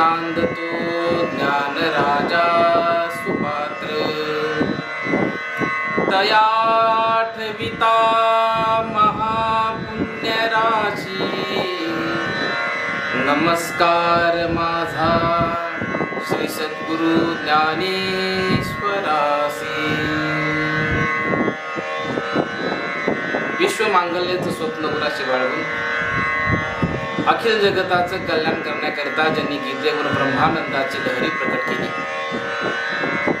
नांदतो ज्ञान राजा सुपात्र। दयाठविता महापुण्यराशी। नमस्कार माझा श्री सद्गुरु ज्ञानेश्वरासी। विश्व मांगल्याचं स्वप्न कुराशी बाळगून अखिल जगताचं कल्याण करण्याकरता ज्यांनी गीतेवर ब्रह्मानंदाची लहरी प्रकट केली.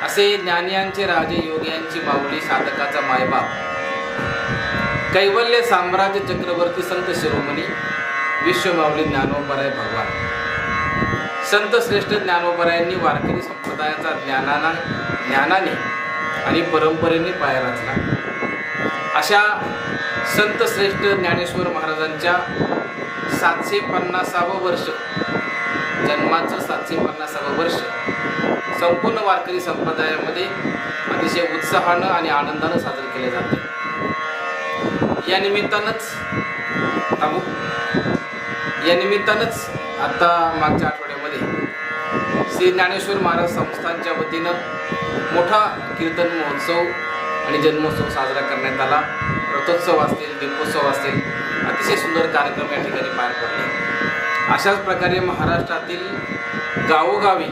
असे ज्ञानियांचे राजे योग्यांची माऊली साधकाचा मायबाप. कैवल्य साम्राज्य चक्रवर्ती संत शिरोमणी विश्वमाऊली ज्ञानोपराय भगवान. संत श्रेष्ठ ज्ञानोपरायांनी वारकरी संप्रदायाचा ज्ञानाना ज्ञानाने आणि परंपरेने पाया रचला. अशा संत श्रेष्ठ ज्ञानेश्वर महाराजांच्या सातशे पन्नासावं वर्ष. जन्माचं सातशे पन्नासावं वर्ष. संपूर्ण वारकरी संप्रदायामध्ये अतिशय उत्साहानं आणि आनंदानं साजरे केले जाते. या निमित्तानंच थांबू. या निमित्तानंच आता मागच्या आठवड्यामध्ये श्री ज्ञानेश्वर महाराज संस्थांच्या वतीनं मोठा कीर्तन महोत्सव आणि जन्मोत्सव साजरा करण्यात आला. रथोत्सव असतील दीपोत्सव असतील अतिशय सुंदर कार्यक्रम या ठिकाणी पार पडले. अशाच प्रकारे महाराष्ट्रातील गावोगावी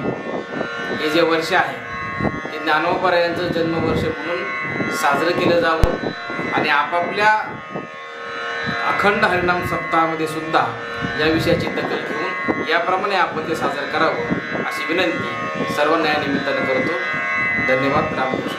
हे जे वर्ष आहे ते ज्ञानोपरायांचं जन्मवर्ष म्हणून साजरं केलं जावं आणि आपापल्या अखंड हरिणाम सप्ताहामध्ये सुद्धा या विषयाची दखल घेऊन याप्रमाणे आपण ते साजरं करावं अशी विनंती सर्व न्यायानिमित्तानं करतो. धन्यवाद. रामकृष्ण.